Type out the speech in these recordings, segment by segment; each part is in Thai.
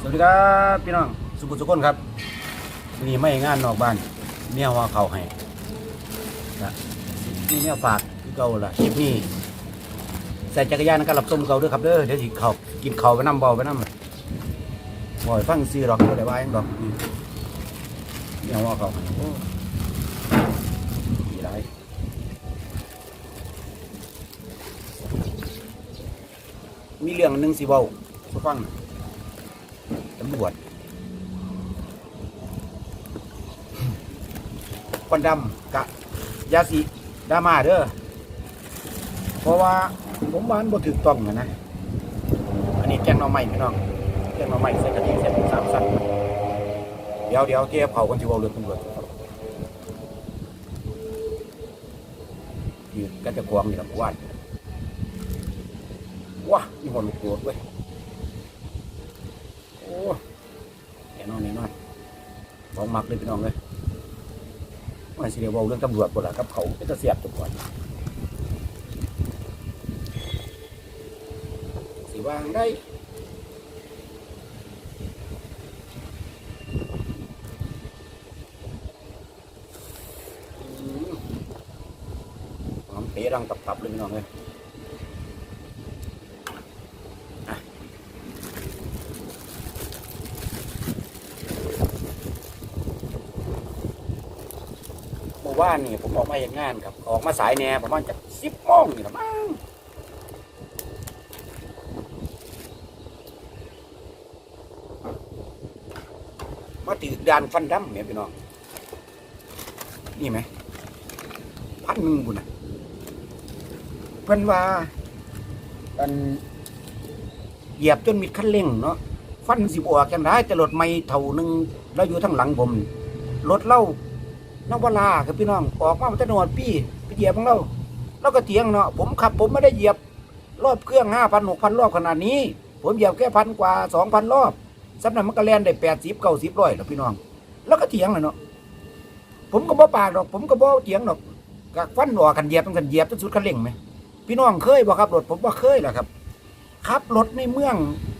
สวัสดีครับพี่น้องสุขุมสุขคนครับนี่ไม่งานนอกบ้านเมียว่าเขาให้นะนี่เนี่ยฝากเก่าล่ะคลิปนี้ใส่จักรยานนะครับรับส้มเก่าด้วยครับเด้อเดี๋ยวสิเขากินเขาไปน้ำเบาไปน้ำบ่อยฟังซีหรอกบ่ได้ว่าหยังดอกนี่เมียว่าเขาให้โอ้ดีไรมีเรื่องหนึ่งสิเว้าสุฟังน่อ ยตำรวจควันดำกะยาสีดามาเด้อเพราะว่าผมว่านบ่ถูกต้องนะนะอันนี้แกงหน่อไม้พี่น้องแกงหน่อไม้ใส่กะทิใส่หมูสามสั้นเดี๋ยวเดี๋ยวเก็บเผากันที่ว่าเรื่องตำรวจยืนกันจะกวางนี่ละว่านว้ามีคนลูกโกรธเว้ย แน่นอนแน่นอนของมักเลยพี่น้องเลยว่าสิเดียวเว้าเรื่องตำรวจบ่ล่ะครับเขาเป็นตะเสียบตัวก่อนสิวางได้หอมเตะรังตับๆเลยพี่น้องเลย ว่านนี่ผมออกมาเห็นงานครับ ออกมาสายแหน่ประมาณจากสิบโมงนี่ละมั้งมาถือดานฟันดำเนี่ยพี่น้อง นี่ไหมพันหนึ่งบุญนะเพื่อนว่าอันเหยียบจนมีคันเร่งเนาะฟันสิบออกกันได้แต่รถไม่เท่านึงแล้วอยู่ทั้งหลังผมรถเล่า นวลาครับพี่น้องออกมามันจะนวดพี่ไปเหยียบของเราแล้วก็เถียงเนาะผมขับ ผมไม่ได้เหยียบรอบเครื่องห้าพันหกพันรอบขนาดนี้ ผมเหยียบแค่พันกว่าสองพันรอบสำนักมันก็แลนได้แปดสิบเก้าสิบร้อยแล้วพี่น้อง แล้วก็เถียงเลยเนาะผมก็บ่ปากดอก ผมก็บ่เถียงดอกกักฟันออกกันเหยียบต้องกันเหยียบจนสุดคันเร่งไหมพี่น้องเคยบ่ครับรถผมว่าเคยแหละครับขับรถในเมือง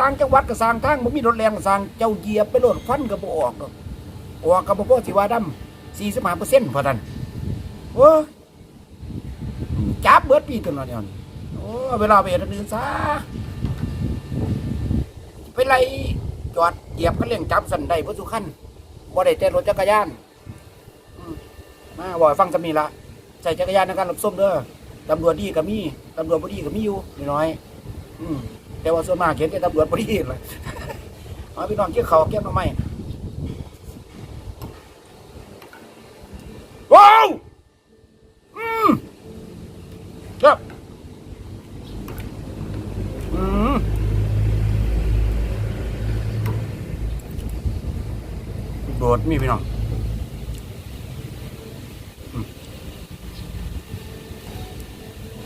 ต่างจังหวัดก็สร้างทางผมมีรถแรงก็สร้างเจ้าเหยียบไปรถฟันก็บ่ออกอกอกก็บ่พอสิว่าดำ สี่สิบห้าเปอร์เซ็นต์พอทันโอ้จับเบิดปีกันมาเนี่ยโอ้เวลาไปเดินซะไปไล่จอดเหยียบก็เร่งจับสันได้พื่อสุขันบ่ได้แต่รถจักรยานอืมาบ่อยฟังจะมีละใส่จักรยานในการหลบส้มเด้อตำรวจดีก็มีตำรวจบ่ดีก็มีอยู่น้อยอืมแต่ว่าส่วนมากเห็นแต่ตำรวจบ่ดีเลยเอาพี่น้องเกี่ยวเขาเกี่ยวหน้ำไม้ ว้าว อืมครับอืม โดดมีพี่น้องอืม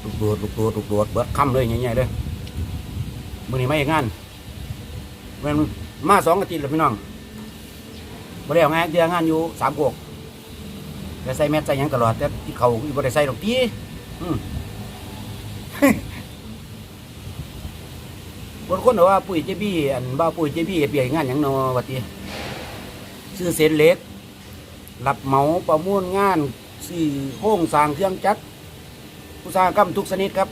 ลูกโดดลูกโดดลูกโดดเบิดคำเลยใหญ่ๆเลยมื่อนี้ไม่เฮ็ดงานมันมาสองอาทิตย์แล้วพี่น้องบ่ได้เอางานเดือนงานอยู่สามโกกแต่ใส่แมสใส่หยังตลอดแต่ที่เขาอีบ่ได้ใส่ดอกตีอืมบางคนบอกว่าปุ๋ยเจบี้อันบ้าปุ๋ยเจบี้เปลี่ยนงานหยังเนอวัติ ซื้อเศษเล็กรับเหมาประมูลงานซื้อโค้งสร้างเครื่องจักรอุตสาหกรรมทุกชนิดครับ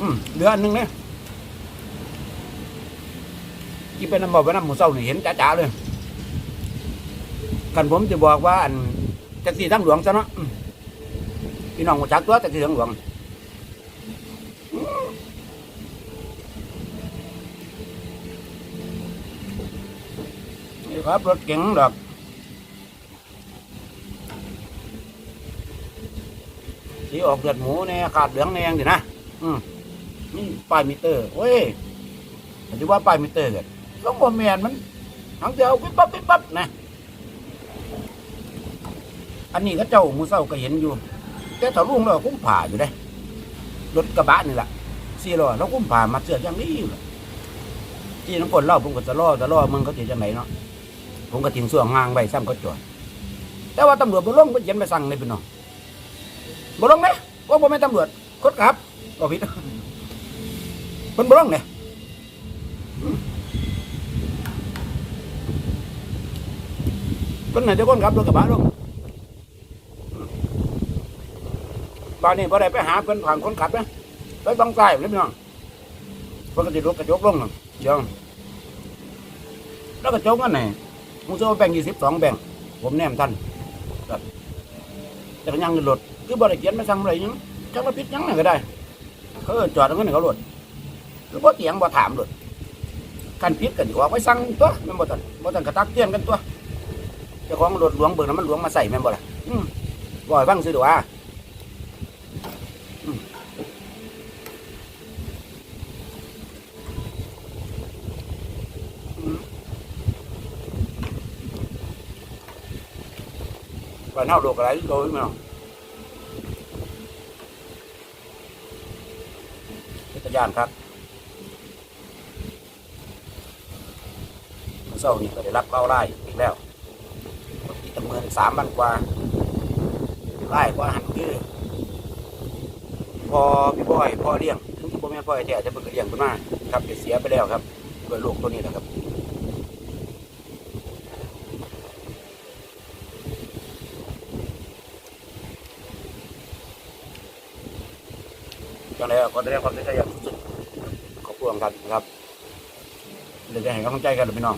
อืมเหลืออันหนึงเนี่ยที่เป็นน้ำบอกเป็นน้ำหมูเศร้านี่เห็นจ้าๆเลยกันผมจะบอกว่าอันแท็กซี่ทางหลวงซะเนาะอืม พี่น้องหัวจักตัวแท็กซี่ทางหลวงอืมนี่ครับรถเก๋งดอกสีออกเลือดหมูเนี่ยขาดเหลืองแดงดินะ อืมนี่ป้ายมิเตอร์เว้ยแต่ที่ว่าป้ายมิเตอร์กันต้องบ่แมนมันทางเดียวปิ๊บปั๊บปิ๊บปั๊บนะ อันนี้ก็เจ้ามูเศร้าก็เห็นอยู่ แต่ถ้าลุงเราคุ้มผ่าอยู่ได้รถกระบะนี่แหละสี่ล้อเราคุ้มผ่ามาเสือกอย่างนี้อยู่ที่น้ำกลเล่าผมก็จะล่อจะล่อมึงเขาจะจังไหนเนาะผมก็ทิ้งส่วงงางไว้ซ้ำก็จอดแต่ว่าตำรวจบ่ลงเพิ่นเขียนไปสั่งเลยพี่น้องบ่ลงเด้ว่าบ่แม่นตำรวจคนขับก็ผิดเพิ่นบ่ลงเนี่ยอืมเพิ่นน่ะจะคนขับรถกระบะลงอืม บ้านนี้บ่ได้ไปหาเพิ่นผ่านคนขับนะไปบังใต้เลยพี่น้องเพิ่นก็สิรถกระจกลงน่ะเดี๋ยวแล้วกระจกนั่นน่ะมึงจะเอแบ่งยี่สิบสองแบ่งผมแนมท่านแต่ก็ยังเงินรถคือบ่ได้เขียนไมาสั่งอะไรยังจักมาผิดยังนั่นก็ได้ เขาจอดเอาเงินให้เขารถคือบ่เถียงบ่ถามรถคันผิดกันดีกว่าไปสั่งตัวแม่นบ่ตันบ่ตันกระตักเตือนกันตัวเจ้าของรถหลวงเบิกน้ำมันหลวงมาใส่แม่นบ่ล่ะอืมบ่ให้ฟังซื่อดอกว่าอืมอืม ก่อนเฮาโลกอะไรโดยแม่นบ่เป็นตาย่านครับเมื่อเช้านี่ก็ได้รับเก้าไร่อีกแล้วปกติจำเงินสามพันกว่าไร่กว่าหันคือพอพี่บอยพ่อเลี้ยงถึงที่พ่อแม่พ่อไอ้แท้จะเป็นก็เลี้ยงขึ้นมาครับเสียไปแล้วครับด้วยลูกตัวนี้นะครับ จังเลยก็ได้รับความเสียใจอย่างสุดขอบคุณครับนะครับเดี๋ยวจะให้กำลังใจกันหรือพี่น้อง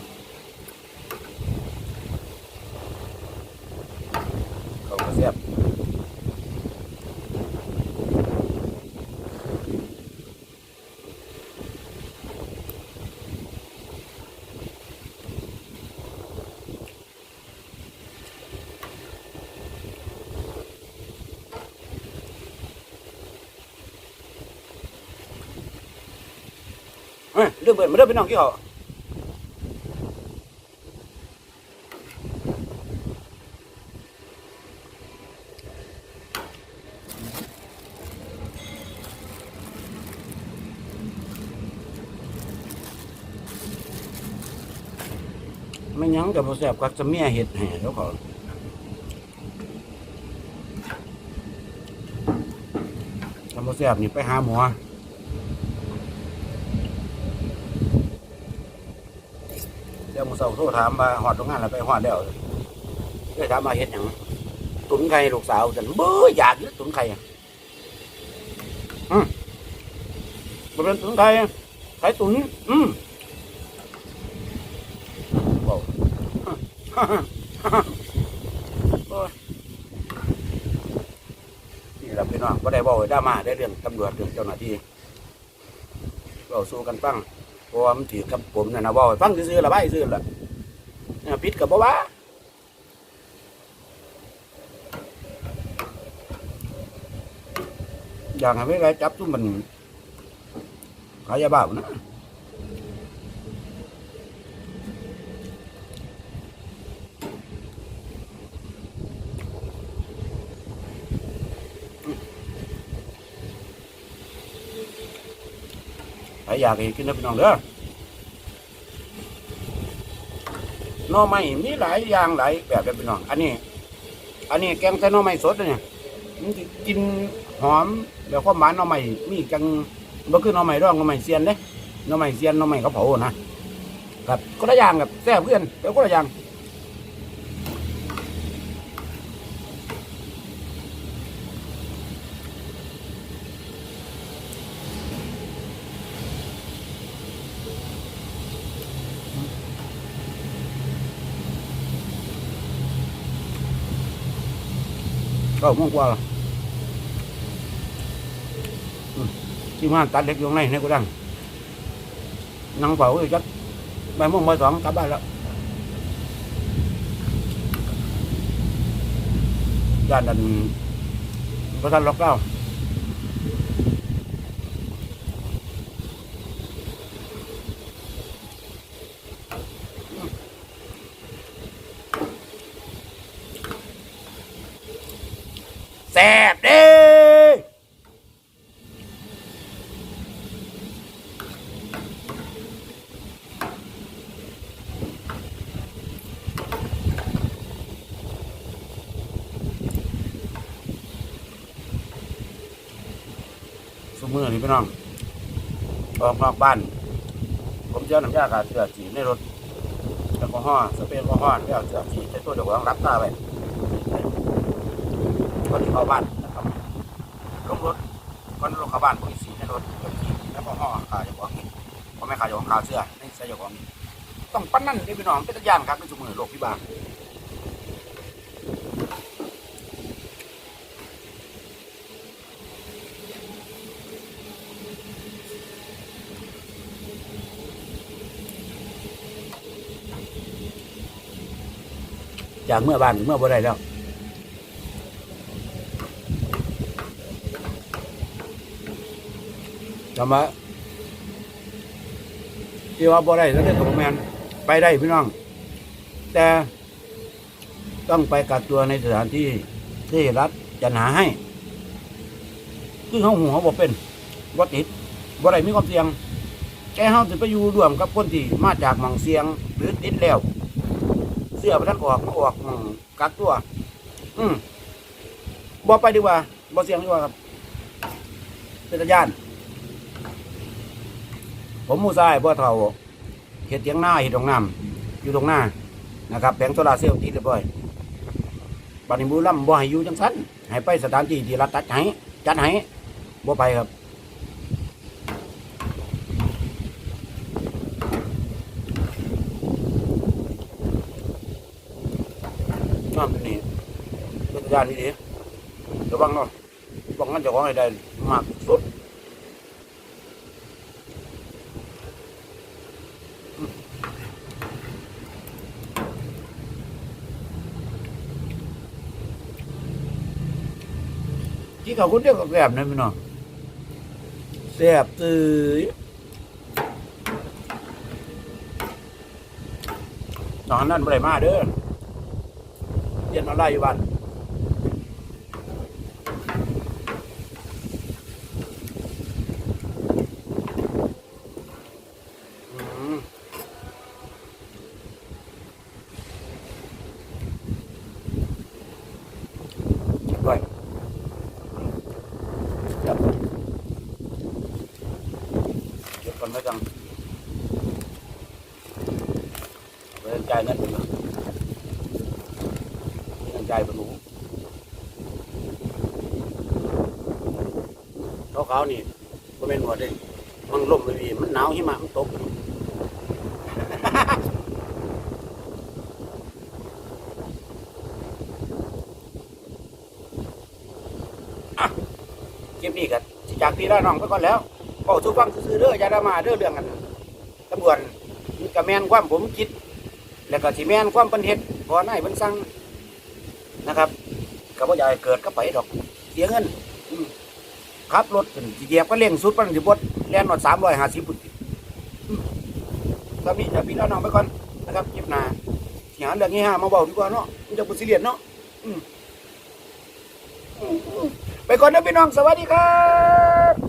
เรื่องเบิดมาเรื่องพี่น้องกี่เขาไม่ยั้งกับโมแสบกักจะเมียเห็ดแห่แล้วเขาถ้าโมแสบนี่ไปหาหมอ เดี๋ยวมึงเศร้าโทรถามมาหอดโรงงานแล้วไปหอดแล้วเลยถามมาเฮ็ดหยังตุนไข่ลูกสาวจันเบื่ออยากกินตุนไข่อืมบ่เป็นตุนไข่ไข่ตุนอืมบอกนี่แหละพี่น้องก็ได้บอกไว้มาได้เรื่องตำรวจเรื่องเจ้าหน้าที่เราสู้กันฟัง เพราะว่ามันถือกับผมนะนะว่าฟังซื่อๆละใบซื่อละเนี่ยผิดกับบ่ว่าอย่างให้ไม่ไรจับตุ้มมันขายยาบ้านะ ใครอยากเห้กินนะพี่น้องเด้อหน่อไม้มีหลายอย่างหลายแบบเลยพี่น้อง อันนี้ อันนี้แกงใส่หน่อไม้สดเนี่ยมันกินหอมแบบความหวานหน่อไม้มีจังบ่คือหน่อไม้ร่องหน่อไม้เซียนเด้หน่อไม้เซียนหน่อไม้เขาเผานะครับก็ละอย่างแบบแซ่บเพื่อนแต่ก็ละอย่าง ก็ม่วงกว่าหรออืมที่มาตัดเล็กอยู่ในในกูดังนั่งเผาอยู่จัดใบม่วงใบสองกลับบ้านแล้วด้านดันพระท่านล็อกเก้า แซ่บเด้สมือนี่พี่น้องออกนอกบ้าน ผมเจอน้ำยากาเสือจีในรถแอลกอฮอล์สเปรย์แอลกอฮอล์แล้วเสือจีใช้ตัวเดียวกับรับตาไป ก่อนที่เข้าบ้านนะครับลงรถก่อนลงเข้าบ้านผมสีในรถเสือจีแอลกอฮอล์ขาเจ้าของนี่ผมไม่ขาเจ้าของขาเสื้อไม่ใส่เจ้าของนี่ต้องปั้นนั่นนี่พี่น้องเป็นตะยานครับเป็นสมือโลกพิบากจากเมื่อบ้านเมื่อบ่ได้แล้ว ทำมาที่ว่าบ่ได้แล้วได้ของแมนไปได้พี่น้อง แต่ต้องไปกักตัวในสถานที่ที่รัฐจัดหาให้ คือเขาหัวบ่เป็นบ่ติดบ่ได้มีความเสี่ยงแกเฮาจะไปอยู่ร่วมกับคนที่มาจากหมองเสียง หรือติดแล้ว เสื้อพระท่านออกมาออกหมองกักตัว อืมบ่ไปดีกว่าบ่เสียงดีกว่าครับเป็นตาญาณ ผมมูซ้ายบ่เท่าเฮ็ดเถียงหน้าเฮ็ดตรงน้ำอยู่ตรงหน้านะครับแผงโซลาเซลล์ติดเรียบร้อยบัดนี้บุรีรัมย์บ่ให้อยู่จังซั่นให้ไปสถานที่ที่รัฐจัดให้จัดให้บ่ไปครับน้ำนี่เป็นยานนี่ดีระวังเนาะป้องกันเจ้าของให้ได้มากสุด ที่เขาคนเดียวก็แกบนะพี่น้องแซ่บตื้อตอนนั้นไม่ได้มาเด้อเรียนออนไลน์อยู่บ้านอืมไปจับเก็บก่อนไว้จังเดินใจายเงินไปเลย เงินใจเป็นหมูเขาขาวนี่ก็เป็นหัวเด้มันล่มไปวีมันหนาวหิมะมันตกอะคลิปนี้กันสิจากพี่ละน้องไปก่อนแล้วเอกสู้ฟังซื่อเด้ออย่าดรามาเด้อเรื่องกันตำรวจมันก็แมนความผมคิด แล้วก็สิแมนความเป็นเฮ็ดพอนายเพิ่นสั่ง นะครับก็บ่อยากให้เกิดก็ไปดอกเสียเงินขับรถขึ้นเหยียบก็เร่งสุดปันสิบดแล่นหมดสามร้อยห้าสิบปุ่นอืมตอนนี้จะพี่น้องไปก่อนนะครับเก็บนาเสิหาเรื่องนี้ฮะมาเบาดีกว่าเนาะมันจะบุสิเลียนเนาะไปก่อนนะพี่น้องสวัสดีครับ